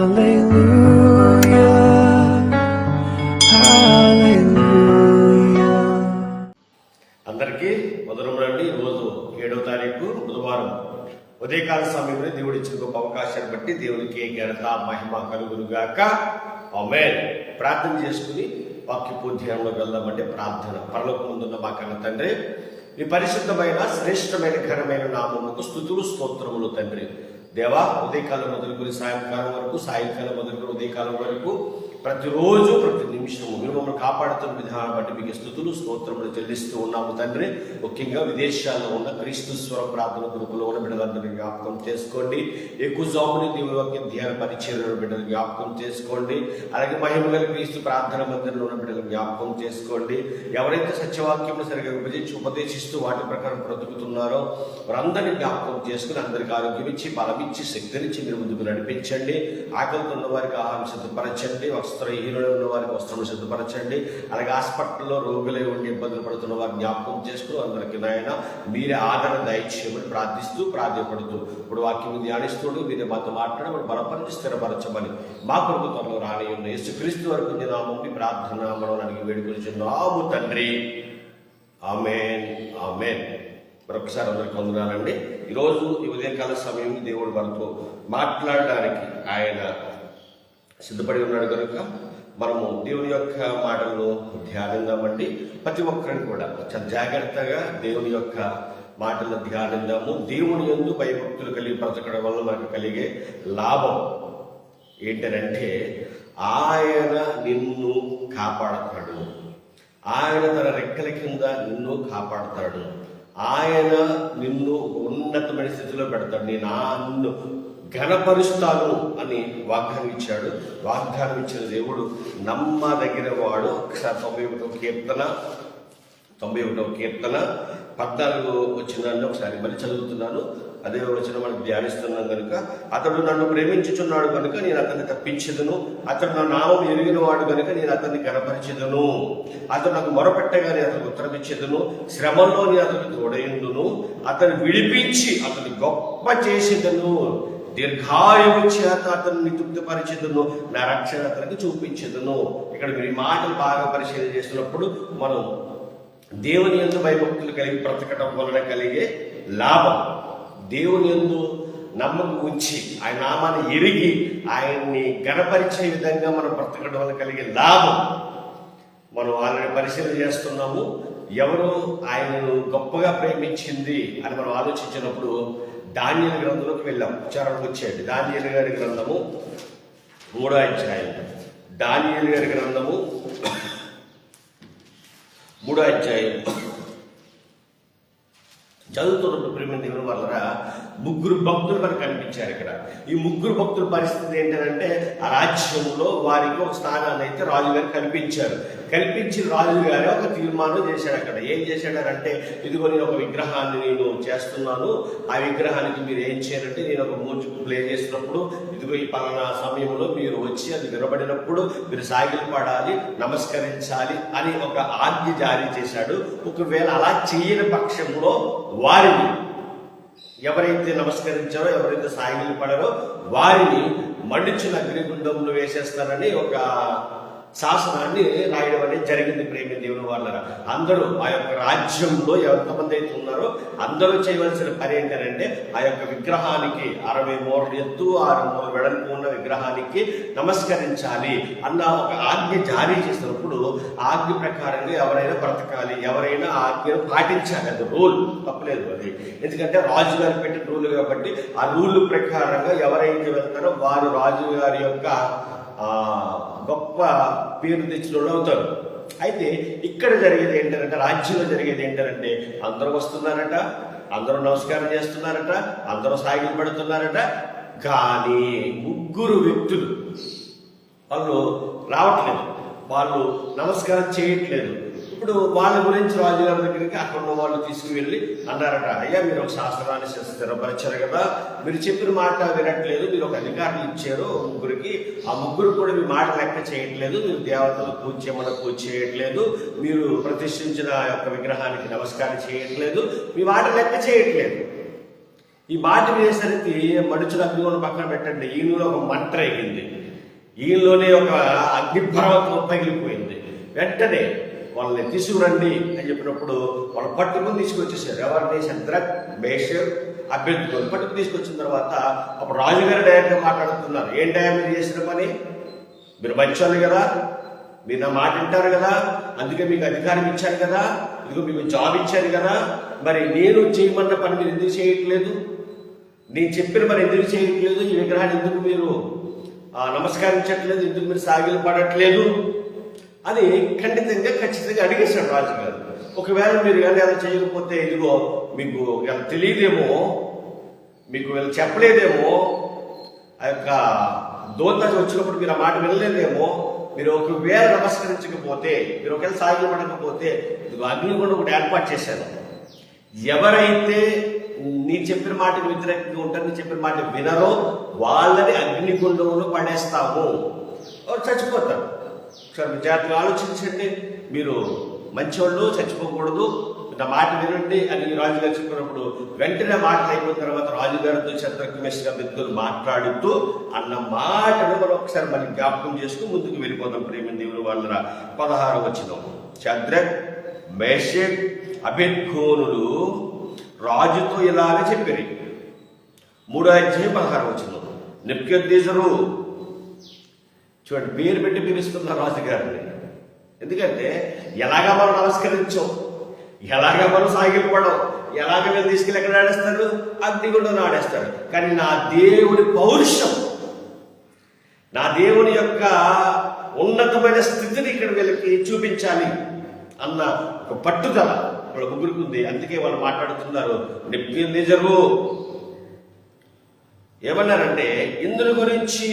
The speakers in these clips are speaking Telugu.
అందరికీ ఉదయం రండి. ఈరోజు ఏడవ తారీఖు బుధవారం. ఉదయకాల సమయంలో దేవుడి ఇచ్చిన గొప్ప అవకాశాన్ని బట్టి దేవునికి ఘనత మహిమ కలుగురుగాక ప్రార్థన చేసుకుని వాక్యపు ధ్యానంలోకి వెళ్దామంటే ప్రార్థన పరలోక ముందున్న మా కన్న తండ్రి. మీ పరిశుద్ధమైన శ్రేష్టమైన ఘనమైన నామముకు స్థుతులు స్తోత్రములు తండ్రి. దేవా ఉదయకాలం మొదలుకొని సాయంకాలం వరకు సాయంకాలం మొదలుకొని ఉదయకాలం వరకు ప్రతిరోజు ప్రతి నిమిషము మీరు మమ్మల్ని కాపాడుతున్న విధానం బట్టి మీకు స్థుతులు స్తోత్రములు చెల్లిస్తూ ఉన్నాము తండ్రి. ముఖ్యంగా విదేశాల్లో ఉన్న క్రీస్తు స్వర ప్రార్థన గ్రూపులో ఉన్న బిడ్డలందరినీ జ్ఞాపకం చేసుకోండి. ఎక్కువ జాముని దీని యొక్క ధ్యాన పరిచయం బిడ్డలు జ్ఞాపకం చేసుకోండి. అలాగే మహిమగల క్రీస్తు ప్రార్థన మందిరంలో ఉన్న బిడ్డలు జ్ఞాపకం చేసుకోండి. ఎవరైతే సత్యవాక్యం సరిగా విభజించి ఉపదేశిస్తూ వాటి ప్రకారం బ్రతుకుతున్నారో వారందరినీ జ్ఞాపకం చేసుకుని అందరికి ఆరోగ్యం ఇచ్చి బలమిచ్చి శక్తినిచ్చి మీరు ముందుకు నడిపించండి. ఆకలితో ఉన్న వారికి ఆహారం సిద్ధపరచండి. వస్త్రహీనులు ఉన్న వారికి వస్త్రం సిద్ధపరచండి. అలాగే హాస్పిటల్లో రోగులై ఉండి ఇబ్బందులు పడుతున్న వారిని జ్ఞాపకం చేసుకుని అందరికీ నాయన మీరే ఆదరణ దయచేయమని ప్రార్థిస్తూ ప్రాధాన్యపడుతూ ఇప్పుడు వాక్యం ధ్యానిస్తూ మీరు మాతో మాట్లాడమని బలపరిచి స్థిరపరచమని మా కొరకు త్వరలో రాని ఉన్న యేసుక్రీస్తు వరకు నామం ప్రార్థన మనం అడిగి ఆవు తండ్రి. ఆమెన్. ఆమెన్. మరొకసారి అందరికి వందనాలండి. ఈరోజు ఈ ఉదయకాల సమయం దేవుడు మనతో మాట్లాడడానికి ఆయన సిద్ధపడి ఉన్నాడు కనుక మనము దేవుని యొక్క మాటలను ధ్యానిద్దామండి ప్రతి ఒక్కరిని కూడా చాలా జాగ్రత్తగా దేవుని యొక్క మాటలు ధ్యానిద్దాము దేవుని ఎందు భయభక్తులు కలిగి బ్రతకడం వల్ల మనకు కలిగే లాభం ఏంటంటే ఆయన నిన్ను కాపాడతాడు. ఆయన తన రెక్కల కింద నిన్ను కాపాడతాడు. ఆయన నిన్ను ఉన్నతమైన స్థితిలో పెడతాడు. నేను ఆ నిన్ను ఘనపరుస్తాను అని వాగ్దానం ఇచ్చాడు. వాగ్దానం ఇచ్చిన దేవుడు నమ్మదగిన వాడు. ఒకసారి తొంభై ఒకటో కీర్తన తొంభై ఒకటో కీర్తన పద్నాలుగు వచ్చినాన్ని ఒకసారి మళ్ళీ చదువుతున్నాను. అదే వచ్చిన మనం ధ్యానిస్తున్నాం కనుక అతడు నన్ను ప్రేమించుచున్నాడు కనుక నేను అతన్ని తప్పించదును. అతడు నా నామం ఎరిగిన వాడు కనుక నేను అతన్ని గణపరిచెదను అతడు నాకు మొరపెట్టగా నేను అతనికి ఉత్తరం ఇచ్చేదను శ్రమంలో నేను అతనికి తోడైందును అతను విడిపించి అతని గొప్ప చేసేదను దీర్ఘాయువు చేత అతన్ని తృప్తిపరిచేదను. నా రక్షణ అతనికి చూపించేదను. ఇక్కడ మీరు మాటలు బాగా పరిశీలన చేస్తున్నప్పుడు మనం దేవుని ఎందు భయభక్తులు కలిగి బ్రతకటం వలన కలిగే లాభం. దేవుని ఎందు నమ్మకం ఉంచి ఆయన నామాన్ని ఎరిగి ఆయన్ని గణపరిచే విధంగా మనం బ్రతకడం వల్ల కలిగే లాభం. మనం ఆల్రెడీ పరిశీలన చేస్తున్నాము. ఎవరు ఆయనను గొప్పగా ప్రేమించింది అని మనం ఆలోచించినప్పుడు ధాన్యాల గ్రంథంలోకి వెళ్ళాం. ఉచ్చారణకు వచ్చేయండి. ధాన్యాల గారి గ్రంథము మూడో అధ్యాయం. ధాన్యాల గారి గ్రంథము మూడో అధ్యాయం. చదువుతున్నప్పుడు ప్రేమ దేవుని వల్ల ముగ్గురు భక్తులు మనకు కనిపించారు ఇక్కడ. ఈ ముగ్గురు భక్తుల పరిస్థితి ఏంటంటే ఆ రాజ్యంలో వారికి ఒక స్థానాన్ని అయితే రాజుగారు కల్పించారు. కల్పించి రాజుగారే ఒక తీర్మానం చేశాడు అక్కడ. ఏం చేశాడంటే ఇదిగో నేను ఒక విగ్రహాన్ని నేను చేస్తున్నాను. ఆ విగ్రహానికి మీరు ఏం చేయాలంటే నేను ఒక మూర్తికి ప్లే చేసినప్పుడు ఇదిగో ఈ పలానా సమయంలో మీరు వచ్చి అది వినబడినప్పుడు మీరు సాగిలు పడాలి నమస్కరించాలి అని ఒక ఆజ్ఞ జారీ చేశాడు. ఒకవేళ అలా చేయని పక్షంలో వారిని ఎవరైతే నమస్కరించారో ఎవరైతే సాగిలు పడారో వారిని మండించిన అగ్నిగుండంలో వేసేస్తారని ఒక శాసనాన్ని రాయడం అనేది జరిగింది ప్రేమ దేవుని వాళ్ళ అందరూ ఆ యొక్క రాజ్యంలో ఎంతమంది అయితే ఉన్నారో అందరూ చేయవలసిన పని ఏంటంటే ఆ యొక్క విగ్రహానికి అరవై మూరలు ఎత్తు ఆరు మూరలు వెడల్పు ఉన్న విగ్రహానికి నమస్కరించాలి అన్న ఒక ఆజ్ఞ జారీ చేసినప్పుడు ఆజ్ఞ ప్రకారంగా ఎవరైనా బ్రతకాలి ఎవరైనా ఆజ్ఞను పాటించాలి. అది రూల్. తప్పలేదు అది. ఎందుకంటే రాజు గారు పెట్టిన రూల్ కాబట్టి ఆ రూల్ ప్రకారంగా ఎవరైతే వెళ్తారో వారు రాజు గారి యొక్క గొప్ప పేరు తెచ్చిన అవుతారు అయితే ఇక్కడ జరిగేది ఏంటంటే రాజ్యంలో జరిగేది ఏంటంటే అందరూ వస్తున్నారట అందరూ నమస్కారం చేస్తున్నారట అందరూ సాగిలు పడుతున్నారట. కానీ ముగ్గురు వ్యక్తులు వాళ్ళు రావట్లేదు. వాళ్ళు నమస్కారం చేయట్లేదు. ఇప్పుడు వాళ్ళ గురించి రాజుగారి దగ్గరికి అక్కడ ఉన్న వాళ్ళు తీసుకువెళ్ళి అన్నారట అయ్యా మీరు ఒక శాస్త్రాన్ని స్థిరపరిచారు కదా. మీరు చెప్పిన మాట వినట్లేదు మీరు ఒక అధికారులు ఇచ్చారు ముగ్గురికి. ఆ ముగ్గురు కూడా మీ మాట లెక్క చేయట్లేదు మీరు దేవతలు పూజ చేయమని పూజ చేయట్లేదు మీరు ప్రతిష్ఠించిన యొక్క విగ్రహానికి నమస్కారం చేయట్లేదు మీ మాట లెక్క చేయట్లేదు. ఈ మాట వేసరికి మనుషుల అగ్నిగుండం పక్కన పెట్టండి ఈయనలో ఒక మంట రేగింది ఈయనలోనే ఒక అగ్నిపర్వతం పగిలిపోయింది వెంటనే వాళ్ళని తీసుకురండి అని చెప్పినప్పుడు వాళ్ళు పట్టుకుని తీసుకొచ్చేసారు. ఎవరిని శద్రక్ మేషర్ అభ్యర్థులు పట్టుకుని తీసుకొచ్చిన తర్వాత అప్పుడు రాజుగారు డైరెక్ట్గా మాట్లాడుతున్నారు. ఏంటయ్యా మీరు చేసిన పని? మీరు మంచోళ్ళు కదా మీరు నా మాట వింటారు కదా అందుకే మీకు అధికారం ఇచ్చాను కదా ఇదిగో మీకు జాబ్ ఇచ్చాను కదా మరి నేను చేయమన్న పని మీరు ఎందుకు చేయట్లేదు? నేను చెప్పిన పని ఎందుకు చేయట్లేదు? ఈ విగ్రహాన్ని ఎందుకు మీరు నమస్కరించట్లేదు? ఎందుకు మీరు సాగిలు పడట్లేదు అని ఖండితంగా ఖచ్చితంగా అడిగేశాడు రాజుగారు. ఒకవేళ మీరు కానీ అలా చేయకపోతే ఇదిగో మీకు వీళ్ళు తెలియదేమో మీకు వీళ్ళు చెప్పలేదేమో ఆ యొక్క దోత వచ్చినప్పుడు మీరు ఆ మాట వినలేదేమో మీరు ఒకవేళ నమస్కరించకపోతే మీరు ఒకవేళ సాగిపడకపోతే ఇదిగో అగ్నిగుండం ఒకటి ఏర్పాటు చేశాను ఎవరైతే నీ చెప్పిన మాటకు వ్యతిరేకంగా ఉంటారు నీ చెప్పిన మాట వినరో వాళ్ళని అగ్నిగుండంలో పడేస్తాము. చచ్చిపోతారు? ఒకసారి విద్యార్థులు జాగ్రత్తగా ఆలోచించండి. మీరు మంచివాళ్ళు చచ్చిపోకూడదు. నా మాట వినండి అని రాజుగారు చెప్పినప్పుడు వెంటనే మాటలు అయిపోయిన తర్వాత రాజుగారితో చంద్రకమేశ్వర బిద్దులు మాట్లాడుతూ అన్న మాటను మనం ఒకసారి మరి జ్ఞాపకం చేసుకుని ముందుకు వెళ్ళిపోతాం ప్రేమ దేవుని వాళ్ళ పదహారు వచ్చిన చంద్రక్ మేషక్ అభిర్ఘోనులు రాజుతో ఇలాగే చెప్పారు. మూడో అధ్యాయం పదహారు వచ్చిన నిప్యద్దేశరు చూడండి పేరు పెట్టి పిలుస్తున్న రాజుగారిని. ఎందుకంటే ఎలాగా మనం నమస్కరించం? ఎలాగా మనం సాగిపోవడం ఎలాగ మేము తీసుకెళ్ళి ఎక్కడ ఆడేస్తారు? అగ్నిగుండం ఆడేస్తారు. కానీ నా దేవుడి పౌరుషం నా దేవుని యొక్క ఉన్నతమైన స్థితిని ఇక్కడ వీళ్ళకి చూపించాలి అన్న ఒక పట్టుదల వాళ్ళ ముగ్గురికి ఉంది. అందుకే వాళ్ళు మాట్లాడుతున్నారు నిజము ఏమన్నారంటే ఇందుని గురించి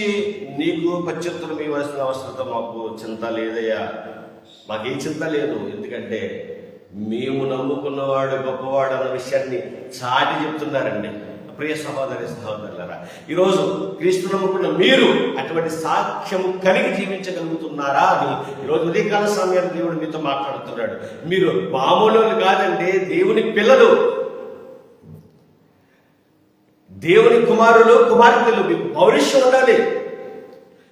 నీకు పశ్చిత్తులు ఇవ్వాల్సిన అవసరం మాకు చింత లేదయ్యా. మాకేం చింత లేదు. ఎందుకంటే మేము నమ్ముకున్నవాడు గొప్పవాడు అన్న విషయాన్ని చాటి చెప్తున్నారండి. ప్రియ సహోదరి సహోదరులరా ఈరోజు క్రీస్తు నమ్ముకున్న మీరు అటువంటి సాక్ష్యము కలిగి జీవించగలుగుతున్నారా అని ఈరోజు ఉదయకాల సమయంలో దేవుడు మీతో మాట్లాడుతున్నాడు. మీరు మామూలు కాదండి దేవుని పిల్లలు దేవుని కుమారులు కుమార్తెలు మీకు పౌరుషం ఉండాలి.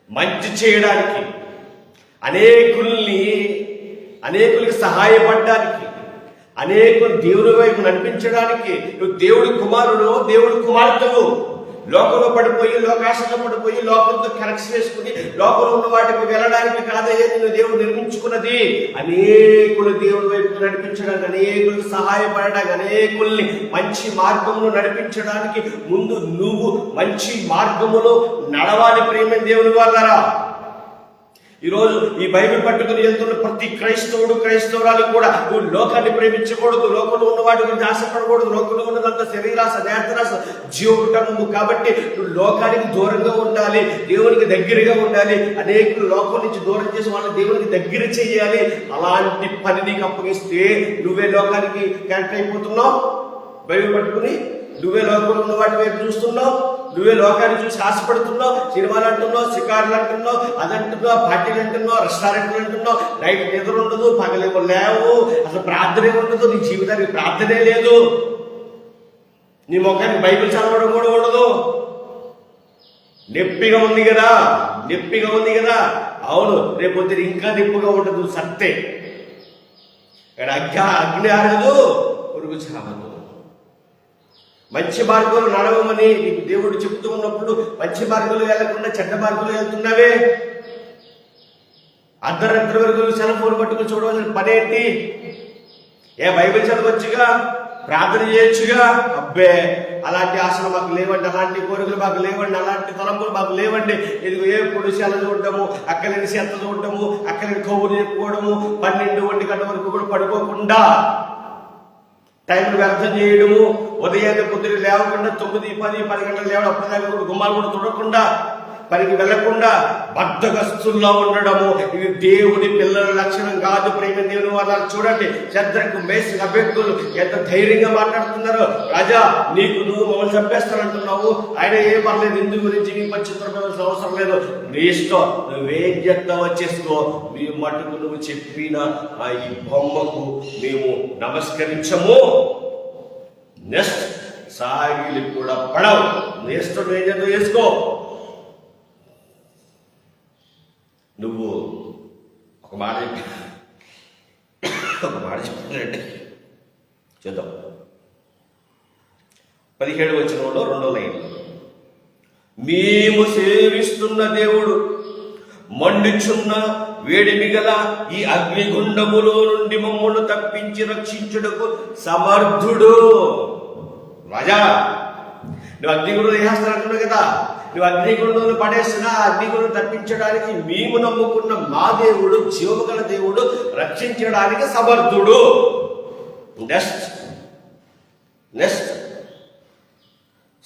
మంచి చేయడానికి అనేకుల్ని అనేకులకి సహాయపడడానికి అనేకులు దేవుని వైపు నడిపించడానికి నువ్వు దేవుడి కుమారుడు దేవుడి కుమార్తెవు. లోకంలో పడిపోయి లోకాశంలో పడిపోయి లోకంతో కనెక్షన్ వేసుకుని లోకంలో ఉన్న వాటికి వెళ్ళడానికి కాదయ్యే దేవుడు నిర్మించుకున్నది. అనేకులు దేవుని వైపు నడిపించడానికి అనేకులకు సహాయపడడానికి అనేకుల్ని మంచి మార్గంలో నడిపించడానికి ముందు నువ్వు మంచి మార్గములో నడవాలి ప్రేమ దేవుని వాళ్ళరా ఈరోజు ఈ బైబిల్ పట్టుకుని వెళ్తున్న ప్రతి క్రైస్తవుడు క్రైస్తవురాలు కూడా నువ్వు లోకాన్ని ప్రేమించకూడదు. లోకంలో ఉన్న వాటి గురించి ఆశపడకూడదు. లోకంలో ఉన్నదంతా శరీరాస నేత్రాస జీవకుటము కాబట్టి నువ్వు లోకానికి దూరంగా ఉండాలి దేవునికి దగ్గరగా ఉండాలి. అనేకులు లోకం నుంచి దూరం చేసి వాళ్ళని దేవునికి దగ్గర చేయాలి. అలాంటి పని నీకు అప్పగిస్తే నువ్వే లోకానికి కనెక్ట్ అయిపోతున్నావు. బైబిల్ పట్టుకుని నువ్వే లోకంలో ఉన్న వాటి వైపు చూస్తున్నావు నువ్వే లోకాన్ని చూసి ఆశపడుతున్నావు సినిమాలు అంటున్నావు షికారులు అంటున్నావు అదంటున్నావు పార్టీలు అంటున్నావు రెస్టారెంట్లు అంటున్నావు నైట్ నిద్ర ఉండదు పగలేమో లేవు అసలు ప్రార్థనే ఉండదు నీ జీవితానికి ప్రార్థనే లేదు. నీ ముఖానికి బైబిల్ చదవడం కూడా ఉండదు. నొప్పిగా ఉంది కదా నొప్పిగా ఉంది కదా. అవును రేపు పొద్దున ఇంకా నొప్పిగా ఉండదు సత్తే. ఇక్కడ అగ్ని అగ్ని ఆరదు పురుగు చావదు. మంచి మార్గంలో నడవమని నీకు దేవుడు చెబుతూ ఉన్నప్పుడు మంచి మార్గంలో వెళ్ళకుండా చెడ్డ మార్గంలో వెళ్తున్నావే? అర్ధరాత్రి వరకు సెల్ ఫోన్ పట్టుకుని చూడవలసిన పనేంటి ఏ బైబిల్ చదవచ్చుగా? ప్రార్థన చేయొచ్చుగా? అబ్బే అలాంటి ఆశలు మాకు లేవండి అలాంటి కోరికలు మాకు లేవండి అలాంటి తలంపులు మాకు లేవండి. ఇది ఏ పొడిశాల చూడటము అక్కలేని చెత్త చూడటము అక్కలేని కౌరు చెప్పుకోవడము పన్నెండు ఒంటి గంట వరకు కూడా పడుకోకుండా టైం వ్యర్థం చేయడము ఉదయాన్నే పొద్దున లేవకుండా తొమ్మిది పది పది గంటలు లేవడం అప్పటిదాకా కూడా గుమ్మాలు కూడా చూడకుండా పనికి వెళ్ళకుండా బద్దగస్తుల్లో ఉండడము. ఇది దేవుని పిల్లల లక్షణం కాదు. ప్రేమ దేవుని వాళ్ళు చూడండి. చంద్రకు మేసి అభ్యర్థులు ఎంత ధైర్యంగా మాట్లాడుతున్నారు. రాజా నీకు నువ్వు మమ్మల్ని చంపేస్తానంటున్నావు. ఆయన ఏం పర్లేదు ఇందు గురించి నీ పచ్చిత్రపడాల్సిన అవసరం లేదు. నీ ఇష్టం నువ్వేం చేస్తావో చేసుకో మీ మటుకు నువ్వు చెప్పిన ఆ ఈ బొమ్మకు మేము నమస్కరించము. నెక్స్ట్ సాగిలి కూడా పడవు. నేష్టం ఏం చేద్దాం వేసుకో నువ్వు ఒక మాట చెప్పి ఒక మాట చెప్పానంటే చూద్దాం. పదిహేడు వచనంలో రెండో లైన్. మేము సేవిస్తున్న దేవుడు మండుచున్న వేడిమి గల ఈ అగ్నిగుండములో నుండి మమ్మల్ని తప్పించి రక్షించుటకు సమర్థుడు. రాజా నువ్వు అగ్నిగుండం వేసేస్తానంటున్నావు కదా? నువ్వు అగ్నిగుండంలో పడేసినా అగ్నిగుండం తప్పించడానికి మేము నమ్ముకున్న మా దేవుడు జీవగల దేవుడు రక్షించడానికి సమర్థుడు. నెక్స్ట్ నెక్స్ట్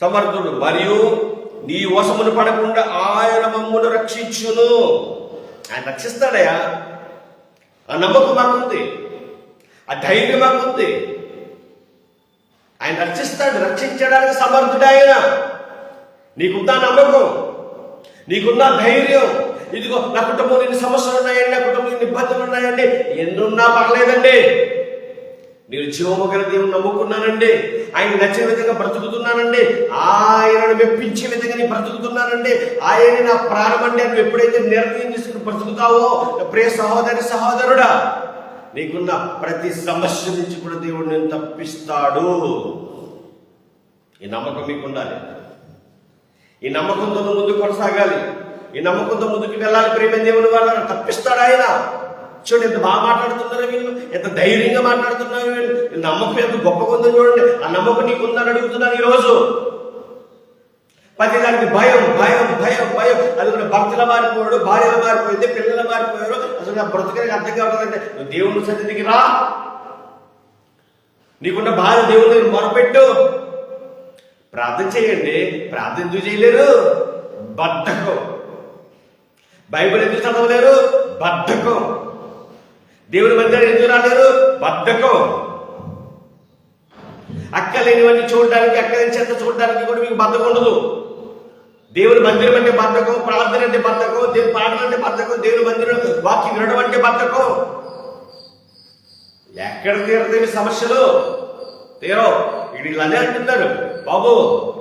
సమర్థుడు మరియు నీ వశమును పడకుండా ఆయన మమ్మును రక్షించును. ఆయన రక్షిస్తాడయా? ఆ నమ్మకం మాకుంది. ఆ ధైర్యం మాకుంది. ఆయన రక్షిస్తాడు రక్షించడానికి సమర్థుడు ఆయన. నీకుందా నమ్మకం? నీకున్న ధైర్యం? ఇదిగో నా కుటుంబంలో ఇన్ని సమస్యలు ఉన్నాయండి నా కుటుంబంలో ఇన్ని ఇబ్బందులు ఉన్నాయండి? ఎన్నున్నా పర్లేదండి. నేను జీవము గల దేవుని నమ్ముకున్నానండి. ఆయన నచ్చిన విధంగా బ్రతుకుతున్నానండి. ఆయనను మెప్పించే విధంగా నేను బ్రతుకుతున్నానండి. ఆయన నా ప్రారంభండి అని ఎప్పుడైతే నిర్ణయం తీసుకుని బ్రతుకుతావో ప్రియ సహోదరి సహోదరుడా నీకున్న ప్రతి సమస్య నుంచి కూడా దేవుడు నేను తప్పిస్తాడు. ఈ నమ్మకం మీకు ఉండాలి ఈ నమ్మకంతో ముందు ముందుకు కొనసాగాలి. ఈ నమ్మకంతో ముందుకు వెళ్ళాలి. ప్రేమ దేవుని వల్ల తప్పిస్తాడు ఆయన. చూడండి ఎంత బాగా మాట్లాడుతున్నారు వీళ్ళు. ఎంత ధైర్యంగా మాట్లాడుతున్నారు వీళ్ళు. నమ్మకం ఎంత గొప్పగా ఉందో చూడండి. ఆ నమ్మకం నీకు ఉందని అడుగుతున్నాను ఈరోజు. ప్రతి దానికి భయం భయం భయం భయం. అది కూడా భర్తల మారిపోయాడు భార్యలు మారిపోయింది పిల్లలు మారిపోయారు. అసలు నా బ్రతకడానికి అర్థం కావాలంటే నువ్వు దేవుని సన్నిధికి రా. నీకున్న బాధ దేవుని దగ్గర మొరపెట్టు. ప్రార్థన చేయండి. ప్రార్థన ఎందుకు చేయలేరు? బద్ధకం. బైబిల్ ఎందుకు చదవలేరు? బద్ధకం. దేవుని మందిరం ఎందుకు రాలేరు? బద్ధకం. అక్కలేనివన్నీ చూడడానికి అక్కలేని చెత్త చూడడానికి కూడా మీకు బద్ధకం ఉండదు. దేవుని మందిరం అంటే బద్ధకం ప్రార్థన అంటే బద్ధకం దేవుని పాటలు అంటే బద్ధకం దేవుని మందిరం వాక్యం వినడం అంటే బద్ధకం. ఎక్కడ తీరదేమి సమస్యలు? తీరో. వీళ్ళు అదే అంటున్నారు బాబు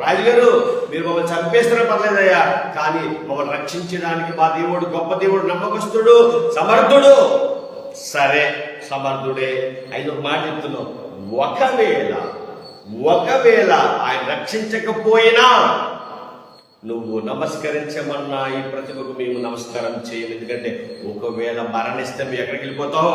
రాజుగారు మీరు మమ్మల్ని చంపేస్తున్న పర్లేదయ్యా. కానీ మమ్మల్ని రక్షించడానికి మా దేవుడు గొప్ప దేవుడు నమ్మకస్తుడు సమర్థుడు. సరే సమర్థుడే. ఐదు ఒక మాట చెప్తున్నాం. ఒకవేళ ఒకవేళ ఆయన రక్షించకపోయినా నువ్వు నమస్కరించమన్నా ఈ ప్రతిభకు మేము నమస్కారం చేయం ఎందుకంటే ఒకవేళ మరణిస్తే మేము ఎక్కడికి వెళ్ళిపోతాం?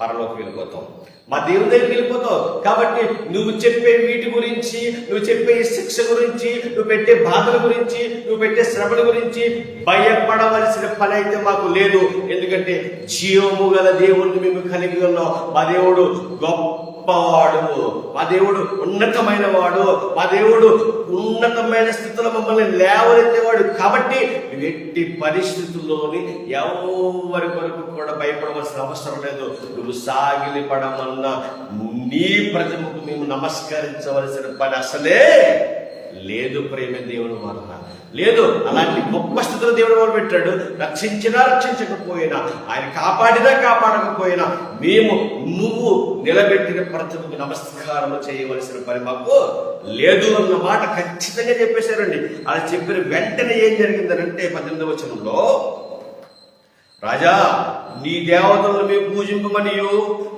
పరలోకి వెళ్ళిపోతాం మా దేవుని దగ్గరికి వెళ్ళిపోతావు. కాబట్టి నువ్వు చెప్పే వీటి గురించి నువ్వు చెప్పే శిక్ష గురించి నువ్వు పెట్టే బాధల గురించి నువ్వు పెట్టే శ్రమల గురించి భయపడవలసిన పని అయితే మాకు లేదు. ఎందుకంటే జీవము గల దేవుణ్ణి మేము కలిగి ఉన్నాం. మా దేవుడు గొప్ప గొప్పవాడు. మా దేవుడు ఉన్నతమైన వాడు మా దేవుడు ఉన్నతమైన స్థితిలో మమ్మల్ని లేవనెత్తేవాడు. కాబట్టి ఎట్టి పరిస్థితుల్లోని ఎవరి కొరకు కూడా భయపడవలసిన అవసరం లేదు. నువ్వు సాగిలి పడమన్నా నీ ప్రజలకు మేము నమస్కరించవలసిన పని అసలే లేదు ప్రేమ దేవుని వలన లేదు అలాంటి గొప్ప స్థితిలో దేవుడు మొదలు పెట్టాడు? రక్షించినా రక్షించకపోయినా ఆయన కాపాడినా కాపాడకపోయినా మేము నువ్వు నిలబెట్టిన ప్రతిభకు నమస్కారం చేయవలసిన పని మాకు లేదు అన్న మాట ఖచ్చితంగా చెప్పేశారండి. అలా చెప్పిన వెంటనే ఏం జరిగిందనంటే పద్దెనిమిది వచనంలో రాజా నీ దేవతలను మేము పూజింపమనియు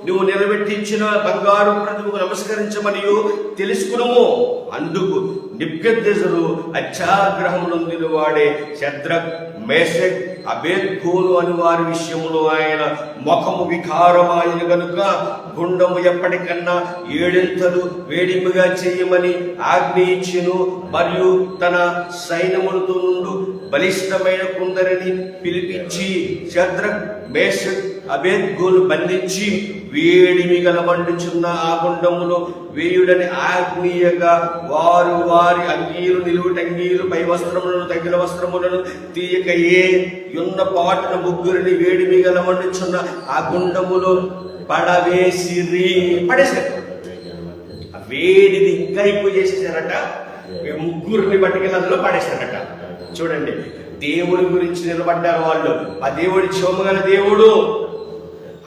నువ్వు నిలబెట్టించిన బంగారు ప్రతిభకు నమస్కరించమనియు తెలుసుకునము. అందుకు నిబ్గద్దెసరు అత్యాగ్రహమునందిన వాడే శద్ర మేషక్ అబేద్గోలు అని వారి విషయంలో ఆయన ముఖము వికారమాయను గనుక గుండము ఎప్పటికన్నా ఏడింతలు వేడిమిగా చేయమని ఆజ్ఞ మరియు తన సైన్యములతో నుండు బలిష్టమైన కొందరిని పిలిపించి శద్ర మేషక్ అభేద్గోలు బంధించి వేడిమి కలబండుచున్న ఆ గుండములో వేయుడని ఆజ్ఞీయగా వారు వారి అంగీలు నిలువుటంగీలు పై వస్త్రములను తగిన వస్త్రములను తీయక ఏ యున్న పాటున ముగ్గురిని వేడిమి కలబండుచున్న ఆ గుండములో పడవేసిరి. పడేశారు. ఆ వేడిని ఇంకా ఎక్కువ చేసేసారట ముగ్గురిని పట్టుకెళ్ళి అందులో పడేశారట. చూడండి దేవుడి గురించి నిలబడ్డారు వాళ్ళు. ఆ దేవుడి చోమగల దేవుడు.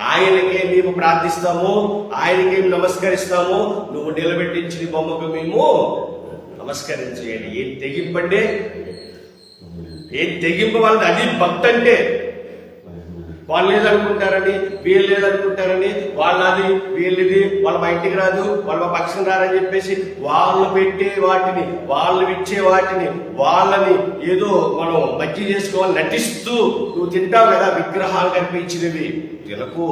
ఆయనకే మేము ప్రార్థిస్తాము ఆయనకే నమస్కరిస్తాము. నువ్వు నిలబెట్టించిన బొమ్మకు మేము నమస్కరించేయండి. ఏం తెగింపండి ఏం తెగింపు వాళ్ళది? అది భక్తి అంటే వాళ్ళు లేదనుకుంటారని వీళ్ళు లేదనుకుంటారని వాళ్ళది వీళ్ళది వాళ్ళ మా ఇంటికి రాదు వాళ్ళ మా పక్షం రారని చెప్పేసి వాళ్ళు పెట్టే వాటిని వాళ్ళు ఇచ్చే వాటిని వాళ్ళని ఏదో మనం మజ్జి చేసుకోవాలి నటిస్తూ నువ్వు తింటావు కదా విగ్రహాలు కనిపించినవి. తినకు.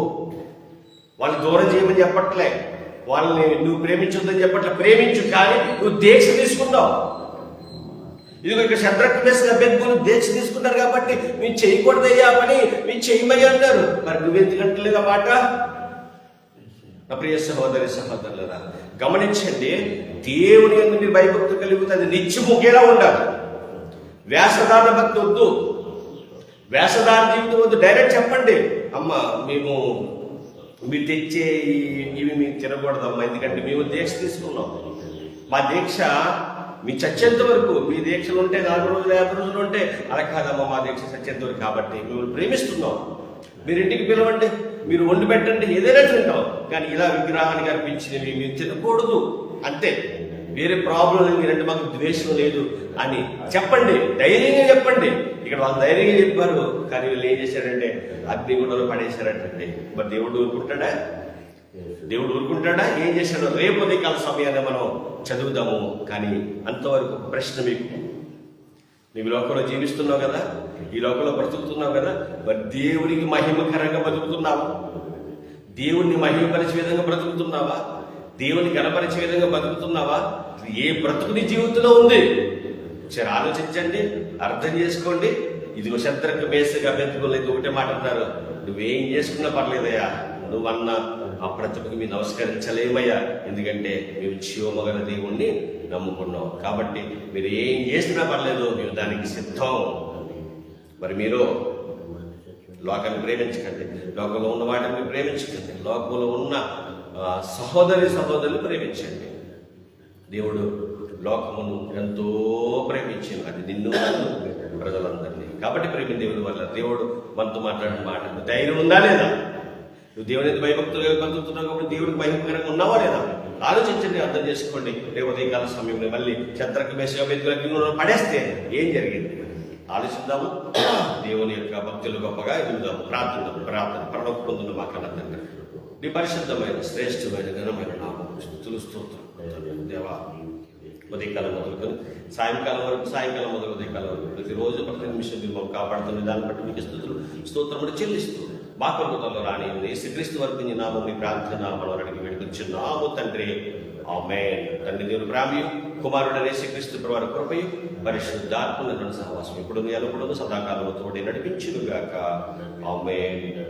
వాళ్ళు దూరం చేయమని చెప్పట్లే. వాళ్ళని నువ్వు ప్రేమించొద్దని చెప్పట్లే. ప్రేమించు కానీ నువ్వు దీక్ష తీసుకుందావు ఇదిగో ఇక్కడ శత్రుఘ్న వేసిన అభ్యర్థులు దీక్ష తీసుకున్నారు కాబట్టి మేము చేయకూడదయ్యా పని మేము చేయమని అన్నారు. మరి నువ్వెందుకంటలేదు ఆ మాట? నా ప్రియ సహోదరి సహోదరులరా గమనించండి దేవుని మీ భయభక్తులు భయభక్తి కలుగుతుంది నిత్యం ఒకేలా ఉండాలి. వేషధారణ భక్తి వద్దు. వేషధారణ జీవితం వద్దు. డైరెక్ట్ చెప్పండి. అమ్మ మేము మీరు తెచ్చే ఈ- ఇవి మేము తినకూడదమ్మా ఎందుకంటే మేము దీక్ష తీసుకున్నాం. మా దీక్ష మీ చచ్చేంత వరకు మీ దీక్షలు ఉంటే నాలుగు రోజులు యాభై రోజులు ఉంటే అలా కాదమ్మా మా దీక్ష చచ్చేంత వరకు కాబట్టి మిమ్మల్ని ప్రేమిస్తున్నాం. మీరు ఇంటికి పిలవండి మీరు వండి పెట్టండి ఏదైనా తింటాం. కానీ ఇలా విగ్రహానికి అనిపించినవి మీరు తినకూడదు. అంతే. వేరే ప్రాబ్లం మీరంటే మాకు ద్వేషం లేదు అని చెప్పండి. ధైర్యంగా చెప్పండి. ఇక్కడ వాళ్ళు ధైర్యంగా చెప్పారు. కానీ వీళ్ళు ఏం చేశారంటే అగ్నిగుండంలో పడేశారంటండి. మరి దేవుడు ఊరుకుంటాడా? దేవుడు ఊరుకుంటాడా? ఏం చేశాడో? రేపు ఉదయకాల సమయాన్ని మనం చదువుదాము. కానీ అంతవరకు ఒక ప్రశ్న మీకు. నువ్వు లోకంలో జీవిస్తున్నావు కదా? ఈ లోకంలో బ్రతుకుతున్నావు కదా? మరి దేవుడికి మహిమకరంగా బ్రతుకుతున్నావు దేవుణ్ణి మహిమపరిచే విధంగా బ్రతుకుతున్నావా? దేవుని గణపరిచే విధంగా బ్రతుకుతున్నావా ఏ బ్రతుకుని జీవితంలో ఉంది? సరే ఆలోచించండి అర్థం చేసుకోండి. ఇదిగో శత్రుకు బేసిక్ బతుకులేదు ఒకటే మాట అన్నారు. నువ్వేం చేసుకున్నా పర్లేదయ్యా. నువ్వన్న ఆ బ్రతుకు మీరు నమస్కరించలేమయ్యా. ఎందుకంటే మేము జీవమగల దేవుణ్ణి నమ్ముకున్నాం. కాబట్టి మీరు ఏం చేసినా పర్లేదు మేము దానికి సిద్ధం. మరి మీరు లోకాన్ని ప్రేమించకండి. లోకంలో ఉన్న వాటిని మీరు ప్రేమించకండి. లోకంలో ఉన్న సహోదరి సహోదరులు ప్రేమించండి. దేవుడు లోకమును ఎంతో ప్రేమించింది అది నిన్ను ప్రజలందరినీ. కాబట్టి ప్రేమి దేవుని వల్ల దేవుడు మనతో మాట్లాడిన మాట. ధైర్యం ఉందా లేదా? నువ్వు దేవుని ఎందుకు భయభక్తులు బతుకుతున్నావు కాబట్టి దేవుడికి భయభక్తికరంగా ఉన్నావా లేదా? ఆలోచించండి అర్థం చేసుకోండి. రేపు ఉదయకాల సమయంలో మళ్ళీ చంద్రక మేసగా వెతుకుల పడేస్తే ఏం జరిగింది? ఆలోచిద్దాము. దేవుని యొక్క భక్తులు గొప్పగా ఎదుగుదాము. ప్రార్థన ప్రార్థన ప్రణవ పొందును మా తండ్రి నీ పరిశుద్ధమైన శ్రేష్టమైన ఘనమైన నామం స్థుతులు స్తోత్రం. దేవా ఉదయకాలం మొదలుకొని సాయంకాలం వరకు సాయంకాలం మొదలు ఉదయకాలం వరకు ప్రతిరోజు ప్రతి నిమిషం మీరు కాపాడుతున్న దాన్ని బట్టి మీకు స్థుతులు స్తోత్రములు చెల్లిస్తుంది మా కొడుకుతో రాని యేసుక్రీస్తు వరకు నీ నామం నీ ప్రార్థన నామం అడిగి వేడుకొచ్చి తండ్రి. ఆమేన్. తండ్రి దేవుని ప్రామ్యం కుమారుడనే శ్రీక్రీస్తు ప్రవారి కృపయు పరిశుద్ధాత్మ సహవాసం ఇప్పుడు ఎల్లప్పుడూ సదాకాలంలో తోడే నడిపించునుగాక. ఆమేన్.